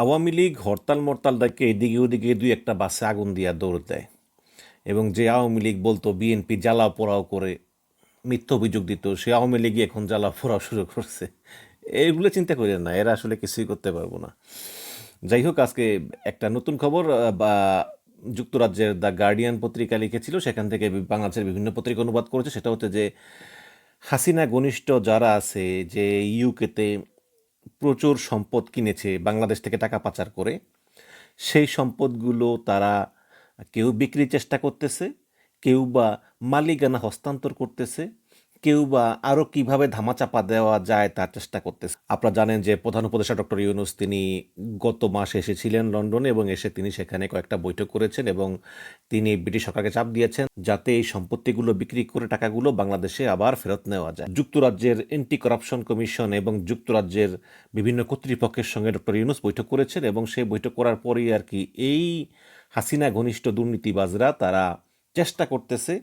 আওয়ামী লীগ হরতাল মরতাল ডাকে এদিকে ওদিকে দুই একটা বাসে আগুন দিয়া দৌড় দেয়। এবং যে আওয়ামী লীগ বলতো, বিএনপি জ্বালা পোড়াও করে মিথ্যা অভিযোগ দিত, সে আওয়ামী লীগই এখন জ্বালা পোড়াও শুরু করছে। এইগুলো চিন্তা করেন না, এরা আসলে কিছুই করতে পারব না। যাই হোক, আজকে একটা নতুন খবর বা যুক্তরাজ্যের দ্য গার্ডিয়ান পত্রিকা লিখেছিল, সেখান থেকে বাংলাদেশের বিভিন্ন পত্রিকা অনুবাদ করেছে, সেটা হচ্ছে যে হাসিনা ঘনিষ্ঠ যারা আছে, যে ইউকেতে প্রচুর সম্পদ কিনেছে, বাংলাদেশ থেকে টাকা পাচার করে। সেই সম্পদগুলো তারা কেউ বিক্রির চেষ্টা করতেছে, কেউ বা মালিকানা হস্তান্তর করতেছে। কেউ বা আরও কীভাবে ধামাচাপা দেওয়া যায় তার চেষ্টা করতেছে। আপনারা জানেন যে প্রধান উপদেষ্টা ডক্টর ইউনুস তিনি গত মাসে এসেছিলেন লন্ডনে এবং এসে তিনি সেখানে কয়েকটা বৈঠক করেছেন এবং তিনি ব্রিটিশ সরকারকে চাপ দিয়েছেন যাতে এই সম্পত্তিগুলো বিক্রি করে টাকাগুলো বাংলাদেশে আবার ফেরত নেওয়া যায়। যুক্তরাজ্যের এন্টি করাপশন কমিশন এবং যুক্তরাজ্যের বিভিন্ন কর্তৃপক্ষের সঙ্গে ডক্টর ইউনুস বৈঠক করেছেন এবং সেই বৈঠক করার পরেই আর কি এই হাসিনা ঘনিষ্ঠ দুর্নীতিবাজরা তারা চেষ্টা করতেছে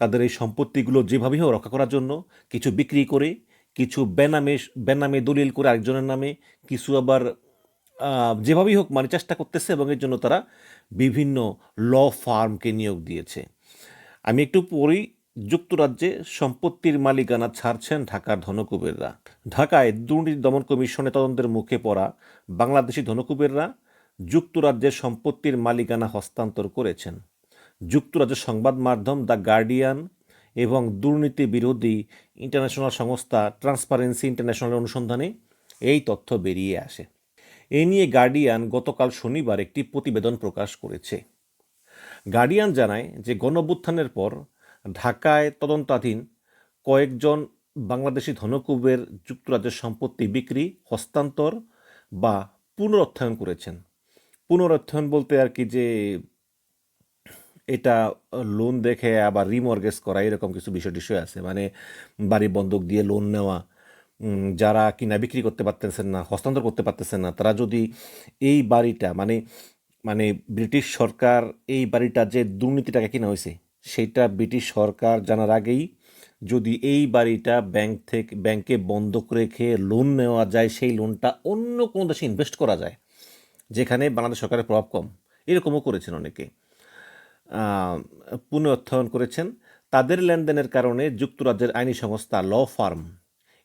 তাদের এই সম্পত্তিগুলো যেভাবেই হোক রক্ষা করার জন্য, কিছু বিক্রি করে, কিছু বেনামে বেনামে দলিল করে আরেকজনের নামে, কিছু আবার যেভাবেই হোক মানে চেষ্টা করতেছে এবং এর জন্য তারা বিভিন্ন ল ফার্মকে নিয়োগ দিয়েছে। আমি একটু পরেই যুক্তরাজ্যে সম্পত্তির মালিকানা ছাড়ছেন ঢাকার ধনকুবেররা। ঢাকায় দুর্নীতি দমন কমিশনে তদন্তের মুখে পড়া বাংলাদেশি ধনকুবেররা যুক্তরাজ্যের সম্পত্তির মালিকানা হস্তান্তর করেছেন। যুক্তরাজ্যের সংবাদ মাধ্যম দ্য গার্ডিয়ান এবং দুর্নীতি বিরোধী ইন্টারন্যাশনাল সংস্থা ট্রান্সপারেন্সি ইন্টারন্যাশনাল অনুসন্ধানে এই তথ্য বেরিয়ে আসে। এ নিয়ে গার্ডিয়ান গতকাল শনিবার একটি প্রতিবেদন প্রকাশ করেছে। গার্ডিয়ান জানায় যে গণঅভ্যুত্থানের পর ঢাকায় তদন্তাধীন কয়েকজন বাংলাদেশি ধনকুবের যুক্তরাজ্যের সম্পত্তি বিক্রি, হস্তান্তর বা পুনরুত্থায়ন করেছেন। পুনরুত্থায়ন বলতে আর কি যে এটা লোন দেখে আবার রিমর্গেজ করা, এরকম কিছু বিষয় টিষয় আছে। মানে বাড়ি বন্ধক দিয়ে লোন নেওয়া যারা কিনা বিক্রি করতে পারতেছেন না, হস্তান্তর করতে পারতেছেন না, তারা যদি এই বাড়িটা মানে মানে ব্রিটিশ সরকার এই বাড়িটা যে দুর্নীতিটাকে কিনা হয়েছে, সেটা ব্রিটিশ সরকার জানার আগেই যদি এই বাড়িটা ব্যাংক থেকে ব্যাংকে বন্ধক রেখে লোন নেওয়া যায়, সেই লোনটা অন্য কোনো দেশে ইনভেস্ট করা যায়, যেখানে বাংলাদেশ সরকারের প্রভাব কম। এরকমও করেছেন অনেকে। পুনরুত্থায়ন করেছেন। তাদের লেনদেনের কারণে যুক্তরাজ্যের আইনি সংস্থা ল ফার্ম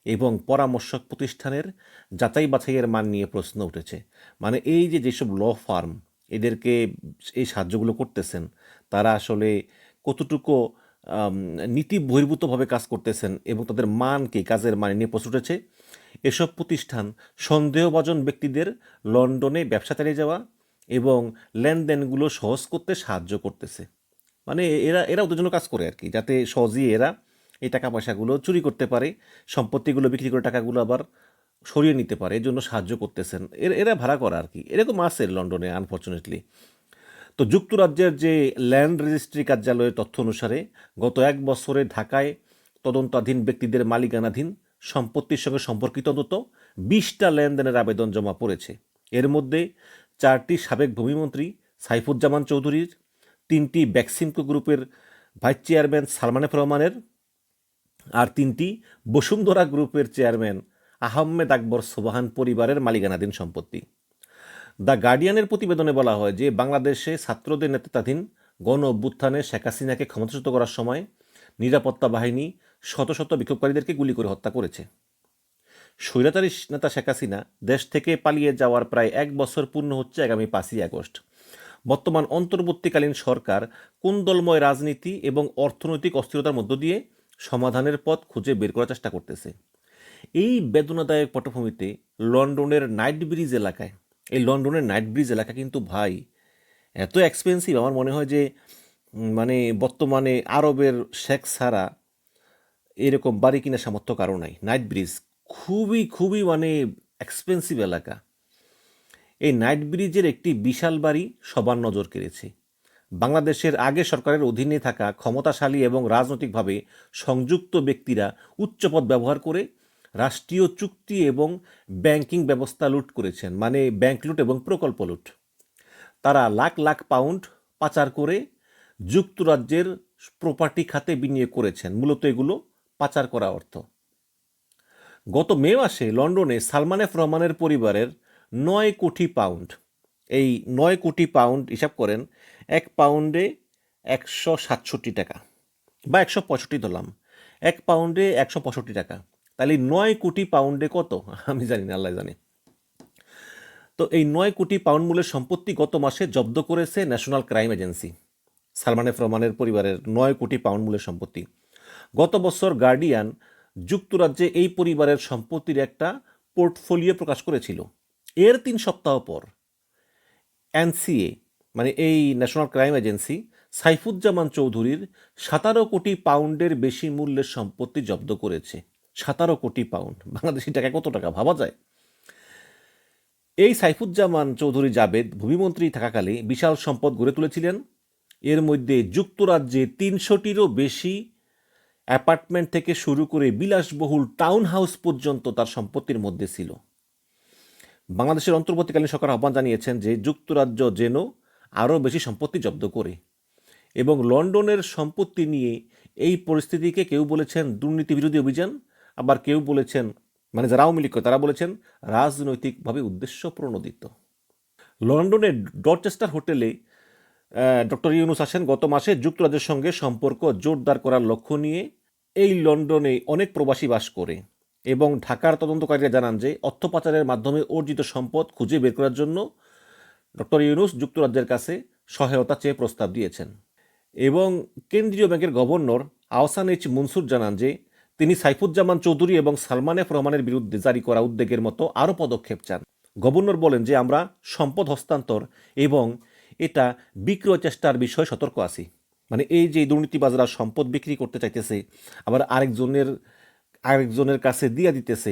এবং পরামর্শক প্রতিষ্ঠানের যাচাই বাছাইয়ের মান নিয়ে প্রশ্ন উঠেছে। মানে এই যে যেসব ল ফার্ম, এদেরকে এই সাহায্যগুলো করতেছেন, তারা আসলে কতটুকু নীতি বহির্ভূতভাবে কাজ করতেছেন এবং তাদের মান কি, কাজের মান নিয়ে প্রশ্ন উঠেছে। এসব প্রতিষ্ঠান সন্দেহভাজন ব্যক্তিদের লন্ডনে ব্যবসা চালিয়ে যাওয়া এবং লেনদেনগুলো সহজ করতে সাহায্য করতেছে। মানে এরা এরা ওদের জন্য কাজ করে আর কি যাতে সহজেই এরা এই টাকা পয়সাগুলো চুরি করতে পারে, সম্পত্তিগুলো, বিক্রি করে টাকাগুলো আবার সরিয়ে নিতে পারে, এর জন্য সাহায্য করতেছেন। এরা এরা ভাড়া করা আর কি এরকম আছে লন্ডনে আনফর্চুনেটলি তো যুক্তরাজ্যের যে ল্যান্ড রেজিস্ট্রি কার্যালয়ের তথ্য অনুসারে গত এক বছরে ঢাকায় তদন্তাধীন ব্যক্তিদের মালিকানাধীন সম্পত্তির সঙ্গে সম্পর্কিত অন্তত বিশটা লেনদেনের আবেদন জমা পড়েছে। এর মধ্যে চারটি সাবেক ভূমিমন্ত্রী সাইফুজ্জামান চৌধুরীর, তিনটি ব্যাক্সিমকো গ্রুপের ভাইস চেয়ারম্যান সালমান রহমানের আর তিনটি বসুন্ধরা গ্রুপের চেয়ারম্যান আহমেদ আকবর সোবাহান পরিবারের মালিকানাধীন সম্পত্তি। দ্য গার্ডিয়ানের প্রতিবেদনে বলা হয় যে, বাংলাদেশে ছাত্রদের নেতৃত্বাধীন গণ অভ্যুত্থানে শেখ হাসিনাকে ক্ষমতাচ্যুত করার সময় নিরাপত্তা বাহিনী শত শত বিক্ষোভকারীদেরকে গুলি করে হত্যা করেছে। স্বৈরাচারী নেতা শেখ হাসিনা দেশ থেকে পালিয়ে যাওয়ার প্রায় এক বছর পূর্ণ হচ্ছে আগামী পাঁচই আগস্ট। বর্তমান অন্তর্বর্তীকালীন সরকার কুন্দলময় রাজনীতি এবং অর্থনৈতিক অস্থিরতার মধ্য দিয়ে সমাধানের পথ খুঁজে বের করার চেষ্টা করতেছে। এই বেদনাদায়ক পটভূমিতে লন্ডনের নাইট ব্রিজ এলাকায়, এই লন্ডনের নাইট ব্রিজ এলাকা কিন্তু ভাই, এত এক্সপেন্সিভ আমার মনে হয় যে মানে বর্তমানে আরবের শেখ ছাড়া এরকম বাড়ি কিনা সামর্থ্য কারও নাই। নাইট ব্রিজ খুবই খুবই মানে এক্সপেন্সিভ এলাকা। এই নাইট ব্রিজের একটি বিশাল বাড়ি সবার নজর কেড়েছে। বাংলাদেশের আগে সরকারের অধীনে থাকা ক্ষমতাশালী এবং রাজনৈতিকভাবে সংযুক্ত ব্যক্তিরা উচ্চপদ ব্যবহার করে রাষ্ট্রীয় চুক্তি এবং ব্যাংকিং ব্যবস্থা লুট করেছেন মানে ব্যাংক লুট এবং প্রকল্প লুট। তারা লাখ লাখ পাউন্ড পাচার করে যুক্তরাজ্যের প্রপার্টি খাতে বিনিয়োগ করেছেন। মূলত এগুলো পাচার করা অর্থ। গত মে মাসে লন্ডনে সালমান এফ রহমানের পরিবারের নয় কোটি পাউন্ড, এই নয় কোটি পাউন্ড হিসাব করেন, এক পাউন্ডে একশো সাতষট্টি টাকা বা একশো পঁয়ষট্টি ধরলাম, এক পাউন্ডে একশো পঁয়ষট্টি টাকা। তাহলে নয় কোটি পাউন্ডে কত? আমি জানি না, আল্লাহ জানে। তো এই নয় কোটি পাউন্ড মূল্যের সম্পত্তি গত মাসে জব্দ করেছে national crime agency, Salman F রহমানের পরিবারের নয় কোটি পাউন্ড মূল্যের সম্পত্তি। গত বছর গার্ডিয়ান যুক্তরাজ্যে এই পরিবারের সম্পত্তির একটা পোর্টফোলিও প্রকাশ করেছিল। এর তিন সপ্তাহ পর এনসিএ মানে এই ন্যাশনাল ক্রাইম এজেন্সি, সাইফুজ্জামান চৌধুরীর সতেরো কোটি পাউন্ডের বেশি মূল্যের সম্পত্তি জব্দ করেছে। সতেরো কোটি পাউন্ড, বাংলাদেশি টাকা কত টাকা ভাবা যায়? এই সাইফুজ্জামান চৌধুরী জাবেদ ভূমিমন্ত্রী থাকাকালে বিশাল সম্পদ গড়ে তুলেছিলেন। এর মধ্যে যুক্তরাজ্যে তিনশোটিরও বেশি অ্যাপার্টমেন্ট থেকে শুরু করে বিলাসবহুল টাউন হাউস পর্যন্ত তার সম্পত্তির মধ্যে ছিল। বাংলাদেশের অন্তর্বর্তীকালীন সরকার আহ্বান জানিয়েছেন যে যুক্তরাজ্য যেন আরও বেশি সম্পত্তি জব্দ করে এবং লন্ডনের সম্পত্তি নিয়ে এই পরিস্থিতিকে কেউ বলেছেন দুর্নীতি বিরোধী অভিযান, আবার কেউ বলেছেন মানে যারা আওয়ামী লীগ তারা বলেছেন রাজনৈতিকভাবে উদ্দেশ্য প্রণোদিত লন্ডনের ডরচেস্টার হোটেলে ডক্টর ইউনুস আসেন গত মাসে যুক্তরাজ্যের সঙ্গে সম্পর্ক জোরদার করার লক্ষ্য নিয়ে। এই লন্ডনে অনেক প্রবাসী বাস করে এবং ঢাকার তদন্তকারীরা জানান যে অর্থ পাচারের মাধ্যমে অর্জিত সম্পদ খুঁজে বের করার জন্য ডক্টর ইউনুস যুক্তরাজ্যের কাছে সহায়তা চেয়ে প্রস্তাব দিয়েছেন। এবং কেন্দ্রীয় ব্যাংকের গভর্নর আহসান এইচ মনসুর জানান যে তিনি সাইফুজ্জামান চৌধুরী এবং সালমান এফ রহমানের বিরুদ্ধে জারি করা উদ্যোগের মতো আরও পদক্ষেপ চান। গভর্নর বলেন যে আমরা সম্পদ হস্তান্তর এবং এটা বিক্রয় চেষ্টার বিষয়ে সতর্ক আছি। মানে এই যে দুর্নীতিবাজরা সম্পদ বিক্রি করতে চাইতেছে, আবার আরেকজনের আরেকজনের কাছে দিয়ে দিতেছে,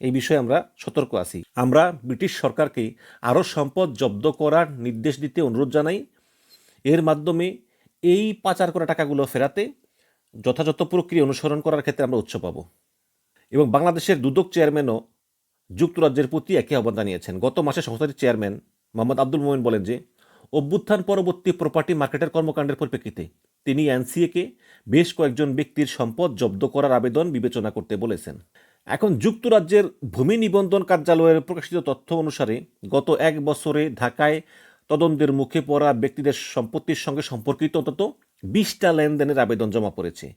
এই বিষয়ে আমরা সতর্ক আছি। আমরা ব্রিটিশ সরকারকে আরও সম্পদ জব্দ করার নির্দেশ দিতে অনুরোধ জানাই। এর মাধ্যমে এই পাচার করা টাকাগুলো ফেরাতে যথাযথ প্রক্রিয়া অনুসরণ করার ক্ষেত্রে আমরা উৎস পাব। এবং বাংলাদেশের দুদক চেয়ারম্যানও যুক্তরাজ্যের প্রতি একই আহ্বান জানিয়েছেন। গত মাসে সংস্থাটির চেয়ারম্যান মোহাম্মদ আব্দুল মোমেন বলেন যে অভ্যুত্থান পরবর্তী প্রপার্টি মার্কেটের কর্মকাণ্ডের পরিপ্রেক্ষিতে, তিনি এনসিএকে বেশ কয়েকজন ব্যক্তির সম্পদ জব্দ করার আবেদন বিবেচনা করতে বলেছেন। এখন যুক্তরাজ্যের ভূমি নিবন্ধন কার্যালয়ের প্রকাশিত তথ্য অনুসারে, গত এক বছরে ঢাকায় তদন্তের মুখে পড়া ব্যক্তিদের সম্পত্তির সঙ্গে সম্পর্কিত অন্তত বিশটা লেনদেনের আবেদন জমা পড়েছে।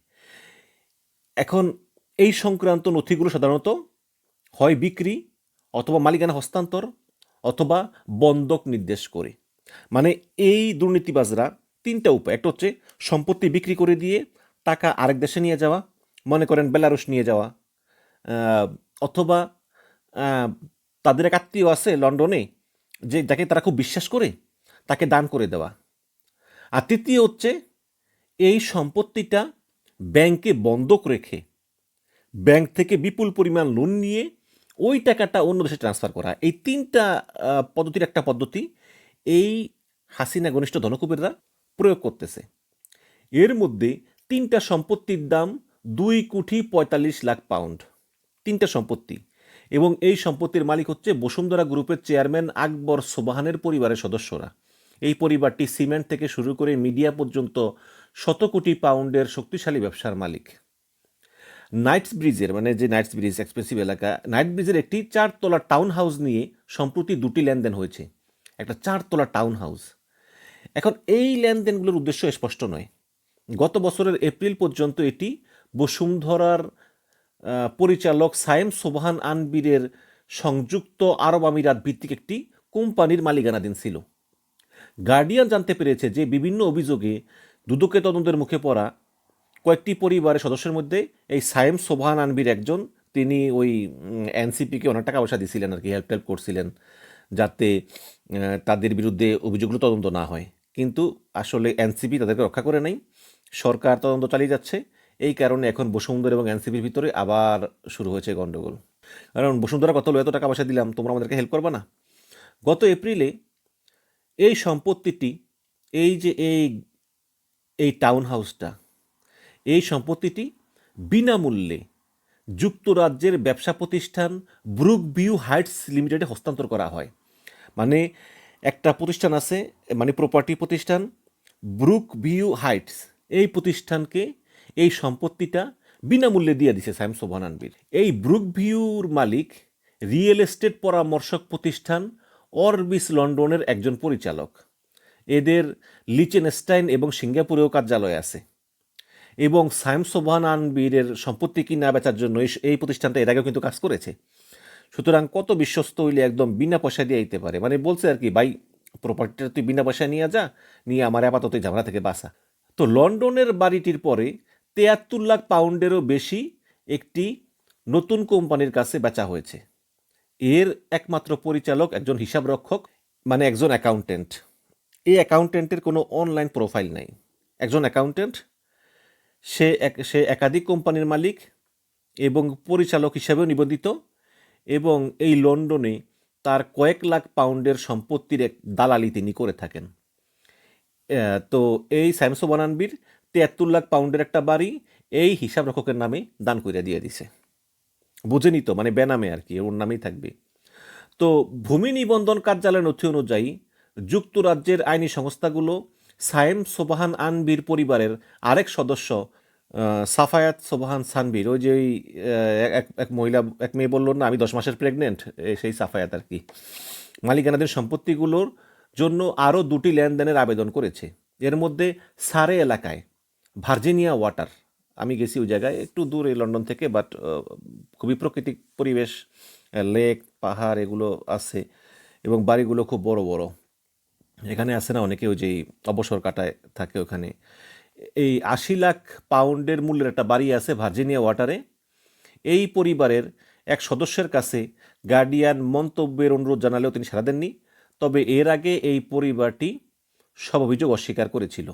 এখন এই সংক্রান্ত নথিগুলো সাধারণত হয় বিক্রি অথবা মালিকানা হস্তান্তর অথবা বন্ধক নির্দেশ করে। মানে এই দুর্নীতিবাজরা তিনটা উপায়। একটা হচ্ছে সম্পত্তি বিক্রি করে দিয়ে টাকা আরেক দেশে নিয়ে যাওয়া, মনে করেন বেলারুশ নিয়ে যাওয়া অথবা তাদের এক আত্মীয় আছে লন্ডনে, যে, যাকে তারা খুব বিশ্বাস করে, তাকে দান করে দেওয়া। আর তৃতীয় হচ্ছে এই সম্পত্তিটা ব্যাংকে বন্ধক রেখে, ব্যাংক থেকে বিপুল পরিমাণ লোন নিয়ে ওই টাকাটা অন্য দেশে ট্রান্সফার করা। এই তিনটা পদ্ধতির একটা পদ্ধতি এই হাসিনা ঘনিষ্ঠ ধনকুবেররা প্রয়োগ করতেছে। এর মধ্যে তিনটা সম্পত্তির দাম দুই কোটি পঁয়তাল্লিশ লাখ পাউন্ড। তিনটা সম্পত্তি। এবং এই সম্পত্তির মালিক হচ্ছে বসুন্ধরা গ্রুপের চেয়ারম্যান আকবর সোবাহানের পরিবারের সদস্যরা। এই পরিবারটি সিমেন্ট থেকে শুরু করে মিডিয়া পর্যন্ত শত কোটি পাউন্ডের শক্তিশালী ব্যবসার মালিক। নাইটস ব্রিজের মানে যে নাইটস ব্রিজ, এক্সপেন্সিভ এলাকা নাইট ব্রিজের একটি চারতলা টাউন হাউস নিয়ে সম্প্রতি দুটি লেনদেন হয়েছে। একটা চারতলা টাউন হাউস এখন এই লেনদেনগুলোর উদ্দেশ্য স্পষ্ট নয়। গত বছরের এপ্রিল পর্যন্ত এটি বসুন্ধরার পরিচালক সায়েম সোবহান আনবিরের সংযুক্ত আরব আমিরাত ভিত্তিক একটি কোম্পানির মালিকানাধীন ছিল। গার্ডিয়ান জানতে পেরেছে যে বিভিন্ন অভিযোগে দুদকে তদন্তের মুখে পড়া কয়েকটি পরিবারের সদস্যের মধ্যে এই সায়েম সোবহান আনবির একজন, তিনি ওই এনসিপিকে অনেক টাকা পয়সা দিয়েছিলেন আর কি হেল্প টেল্প করছিলেন। যাতে তাদের বিরুদ্ধে অভিযোগগুলো তদন্ত না হয়। কিন্তু আসলে এনসিপি তাদেরকে রক্ষা করে নাই। সরকার তদন্ত চালিয়ে যাচ্ছে। এই কারণে এখন বসুন্ধরা এবং এনসিপির ভিতরে আবার শুরু হয়েছে গণ্ডগোল কারণ বসুন্ধরা কত এত টাকা পয়সা দিলাম, তোমরা আমাদেরকে হেল্প করবে না? গত এপ্রিলে এই সম্পত্তিটি, এই যে এই এই টাউন হাউসটা এই সম্পত্তিটি বিনামূল্যে যুক্তরাজ্যের ব্যবসা প্রতিষ্ঠান ব্রুক ভিউ হাইটস লিমিটেডে হস্তান্তর করা হয়। মানে একটা প্রতিষ্ঠান আছে মানে প্রপার্টি প্রতিষ্ঠান ব্রুক ভিউ হাইটস এই প্রতিষ্ঠানকে এই সম্পত্তিটা বিনামূল্যে দিয়ে দিছে সাইম সোভানানবির এই ব্রুক ভিউর মালিক রিয়েল এস্টেট পরামর্শক প্রতিষ্ঠান অরবিস লন্ডনের একজন পরিচালক। এদের লিচেনস্টাইন এবং সিঙ্গাপুরেও কার্যালয় আছে। এবং সায়েম সোভান সম্পত্তি কিনা বেচার জন্য এই প্রতিষ্ঠানটা এর আগেও কিন্তু কাজ করেছে। সুতরাং কত বিশ্বস্ত হইলে একদম বিনা পয়সা দিয়ে আইতে পারে? মানে বলছে আর কি, ভাই প্রপার্টিটা তুই বিনা পয়সা নিয়ে যা, নিয়ে আমার আপাতত ঝামেলা থেকে বাঁচা। তো লন্ডনের বাড়িটির পরে তেয়াত্তর লাখ পাউন্ডেরও বেশি একটি নতুন কোম্পানির কাছে বেচা হয়েছে। এর একমাত্র পরিচালক একজন হিসাবরক্ষক মানে একজন অ্যাকাউন্টেন্ট এই অ্যাকাউন্টেন্টের কোনো অনলাইন প্রোফাইল নাই। একজন অ্যাকাউন্টেন্ট সে এক, সে একাধিক কোম্পানির মালিক এবং পরিচালক হিসাবেও নিবন্ধিত। এবং এই লন্ডনে তার কয়েক লাখ পাউন্ডের সম্পত্তির এক দালালি তিনি করে থাকেন। তো এই স্যামসো বনানবির তিয়াত্তর লাখ পাউন্ডের একটা বাড়ি এই হিসাব রক্ষকের নামে দান করে দিয়ে দিছে। বুঝেনি তো মানে বেনামে আর কি, ওর নামেই থাকবে। তো ভূমি নিবন্ধন কার্যালয়ের নথি অনুযায়ী যুক্তরাজ্যের আইনি সংস্থাগুলো সায়েম সোবাহান আনবির পরিবারের আরেক সদস্য সাফায়াত সোবহান সানবির ওই যে ওই, এক এক মহিলা এক মেয়ে বলল না আমি দশ মাসের প্রেগনেন্ট সেই সাফায়াত আর কি। মালিকানাদের সম্পত্তিগুলোর জন্য আরও দুটি লেনদেনের আবেদন করেছে। এর মধ্যে সারে এলাকায় ভার্জিনিয়া ওয়াটার আমি গেছি ওই জায়গায় একটু দূরে লন্ডন থেকে বাট খুবই প্রাকৃতিক পরিবেশ লেক পাহাড় এগুলো আছে এবং বাড়িগুলো খুব বড় বড়। এখানে আছে না অনেকে ওই যে অবসর কাটায় থাকে ওখানে। এই আশি লাখ পাউন্ডের মূল্যের একটা বাড়ি আছে ভার্জিনিয়া ওয়াটারে। এই পরিবারের এক সদস্যের কাছে গার্ডিয়ান মন্তব্যের অনুরোধ জানালেও তিনি সাড়া দেননি, তবে এর আগে এই পরিবারটি সব অভিযোগ অস্বীকার করেছিল।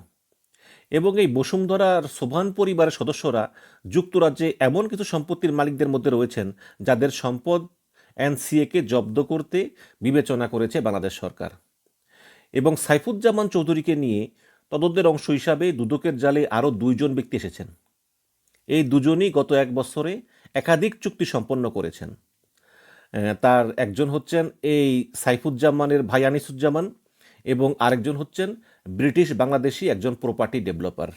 এবং এই বসুন্ধরার সোভান পরিবারের সদস্যরা যুক্তরাজ্যে এমন কিছু সম্পত্তির মালিকদের মধ্যে রয়েছেন যাদের সম্পদ এনসিএকে জব্দ করতে বিবেচনা করেছে বাংলাদেশ সরকার। এবং সাইফুজ্জামান চৌধুরীকে নিয়ে তদন্তের অংশ হিসাবে দুদকের জালে আরও দুইজন ব্যক্তি এসেছেন। এই দুজনই গত এক বছরে একাধিক চুক্তি সম্পন্ন করেছেন। তার একজন হচ্ছেন এই সাইফুজ্জামানের ভাই আনিসুজ্জামান এবং আরেকজন হচ্ছেন ব্রিটিশ বাংলাদেশি একজন প্রপার্টি ডেভেলপার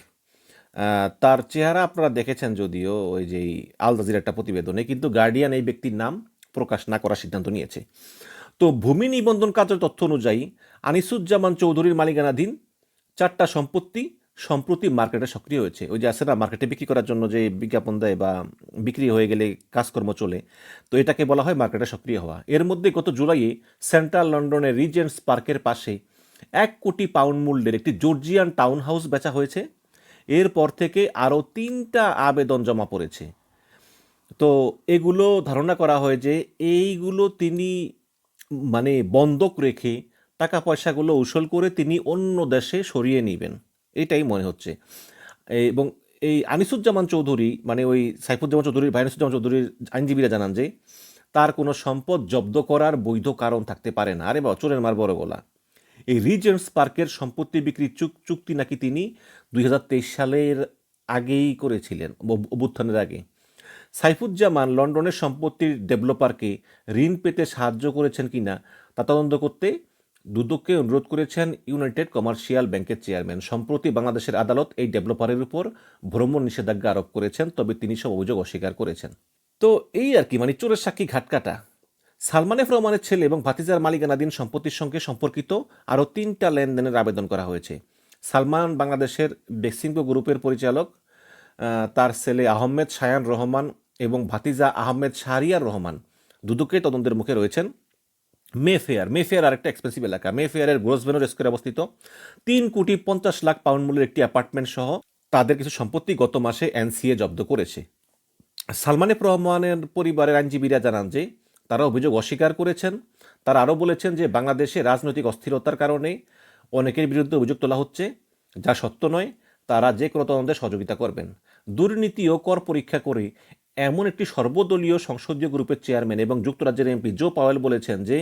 তার চেহারা আপনারা দেখেছেন যদিও ওই যে আল জাজির একটা প্রতিবেদনে, কিন্তু গার্ডিয়ান এই ব্যক্তির নাম প্রকাশ না করার সিদ্ধান্ত নিয়েছে। তো ভূমি নিবন্ধন কাজের তথ্য অনুযায়ী আনিসুজ্জামান চৌধুরীর মালিকানাধীন চারটা সম্পত্তি সম্প্রতি মার্কেটে সক্রিয় হয়েছে। ওই যে আছে না মার্কেটে বিক্রি করার জন্য যে বিজ্ঞাপন দেয় বা বিক্রি হয়ে গেলে কাজকর্ম চলে, তো এটাকে বলা হয় মার্কেটে সক্রিয় হওয়া। এর মধ্যে গত জুলাইয়ে সেন্ট্রাল লন্ডনের রিজেন্টস পার্কের পাশে এক কোটি পাউন্ড মূল্যের একটি জর্জিয়ান টাউন হাউস বেচা হয়েছে। এরপর থেকে আরও তিনটা আবেদন জমা পড়েছে। তো এগুলো ধারণা করা হয় যে এইগুলো তিনি মানে বন্ধক রেখে টাকা পয়সাগুলো উসল করে তিনি অন্য দেশে সরিয়ে নেবেন। এটাই মনে হচ্ছে। এবং এই আনিসুজ্জামান চৌধুরী মানে ওই সাইফুজ্জামান চৌধুরীর, ভাই আনিসুজ্জামান চৌধুরীর আইনজীবীরা জানান যে, তার কোনো সম্পদ জব্দ করার বৈধ কারণ থাকতে পারে না। আরে বা চোরের মার বড় গলা। এই রিজেন্টস পার্কের সম্পত্তি বিক্রির চুক, চুক্তি নাকি তিনি দুই হাজার তেইশ সালের আগেই করেছিলেন অভ্যুত্থানের আগে। সাইফুজ্জামান লন্ডনের সম্পত্তির ডেভেলপারকে ঋণ পেতে সাহায্য করেছেন কিনা তা তদন্ত করতে দুদককে অনুরোধ করেছেন ইউনাইটেড কমার্শিয়াল ব্যাংকের চেয়ারম্যান। সম্প্রতি বাংলাদেশের আদালত এই ডেভেলপারের উপর ভ্রমণ নিষেধাজ্ঞা আরোপ করেছেন, তবে তিনি সব অভিযোগ অস্বীকার করেছেন। তো এই আর কি মানে চোরের সাক্ষী ঘাটকাটা সালমান এফ রহমানের ছেলে এবং ভাতিজার মালিকানাধীন সম্পত্তির সঙ্গে সম্পর্কিত আরও তিনটা লেনদেনের আবেদন করা হয়েছে। সালমান বাংলাদেশের বেক্সিমকো গ্রুপের পরিচালক তার ছেলে আহমেদ শায়ান রহমান এবং ভাতিজা আহমেদ শাহরিয়ার রহমান। দুদকে তদন্তের মুখে রয়েছেন। মে ফেয়ার মে ফেয়ার আরেকটা এক্সপেন্সিভ এলাকা। মে ফেয়ারের গ্রোসভেনর স্কোয়ারে অবস্থিত। তিন কোটি পঞ্চাশ লাখ পাউন্ড মূল্যের একটি অ্যাপার্টমেন্ট সহ তাদের কিছু সম্পত্তি গত মাসে এনসিএ জব্দ করেছে। সালমান রহমানের পরিবারের আইনজীবীরা জানান যে, তারা অভিযোগ অস্বীকার করেছেন। তারা আরও বলেছেন যে, বাংলাদেশে রাজনৈতিক অস্থিরতার কারণে অনেকের বিরুদ্ধে অভিযোগ তোলা হচ্ছে, যা সত্য নয়। তারা যে কোনো তদন্তে সহযোগিতা করবেন। দুর্নীতি ও কর পরীক্ষা করে এমন একটি সর্বদলীয় সংসদীয় গ্রুপের চেয়ারম্যান এবং যুক্তরাজ্যের এমপি জো পাওয়েল বলেছেন যে,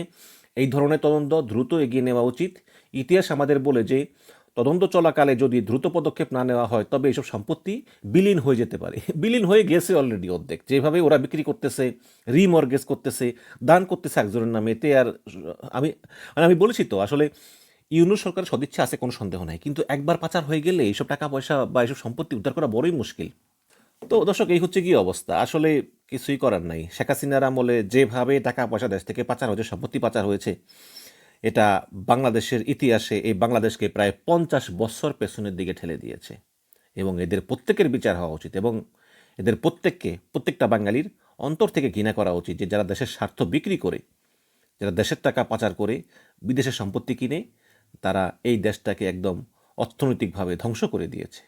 এই ধরনের তদন্ত দ্রুত এগিয়ে নেওয়া উচিত। ইতিহাস আমাদের বলে যে, তদন্ত চলাকালে যদি দ্রুত পদক্ষেপ না নেওয়া হয়, তবে এইসব সম্পত্তি বিলীন হয়ে যেতে পারে। বিলীন হয়ে গেছে অলরেডি অর্ধেক। যেভাবে ওরা বিক্রি করতেছে রিমর্গেজ করতেছে, দান করতেছে একজনের নামে এতে আর, আমি মানে আমি বলেছি তো, আসলে ইউনুস সরকারের সদিচ্ছা আছে কোনো সন্দেহ নাই। কিন্তু একবার পাচার হয়ে গেলে এইসব টাকা পয়সা বা এইসব সম্পত্তি উদ্ধার করা বড়ই মুশকিল। তো দর্শক, এই হচ্ছে কি অবস্থা? আসলে কিছুই করার নাই। শেখ হাসিনার আমলে যেভাবে টাকা পয়সা দেশ থেকে পাচার হয়েছে, সম্পত্তি পাচার হয়েছে, এটা বাংলাদেশের ইতিহাসে এই বাংলাদেশকে প্রায় পঞ্চাশ বছর পেছনের দিকে ঠেলে দিয়েছে এবং এদের প্রত্যেকের বিচার হওয়া উচিত এবং এদের প্রত্যেককে, প্রত্যেকটা বাঙালির অন্তর থেকে ঘৃণা করা উচিত যে যারা দেশের স্বার্থ বিক্রি করে, যারা দেশের টাকা পাচার করে বিদেশের সম্পত্তি কিনে, তারা এই দেশটাকে একদম অর্থনৈতিকভাবে ধ্বংস করে দিয়েছে।